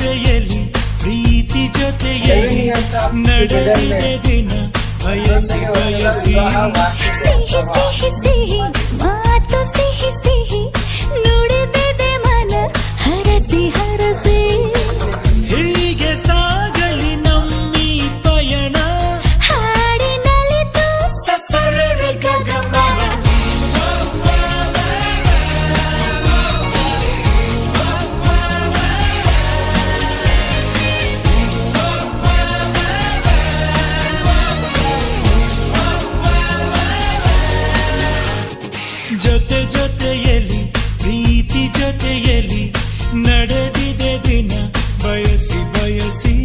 ಜೊತೆಯಲಿ ಪ್ರೀತಿ ಜೊತೆಯಲ್ಲಿ ನಡೆದಿದೆ ದಿನ ಬಯಸಿ ಬಯಸಿ ಸಿಹಿ ಸಿಹಿ ಜೊತೆ ಜೊತೆಯಲ್ಲಿ ಪ್ರೀತಿ ಜೊತೆಯಲ್ಲಿ ನಡೆದಿದೆ ದಿನ. ಬಯಸಿ ಬಯಸಿ.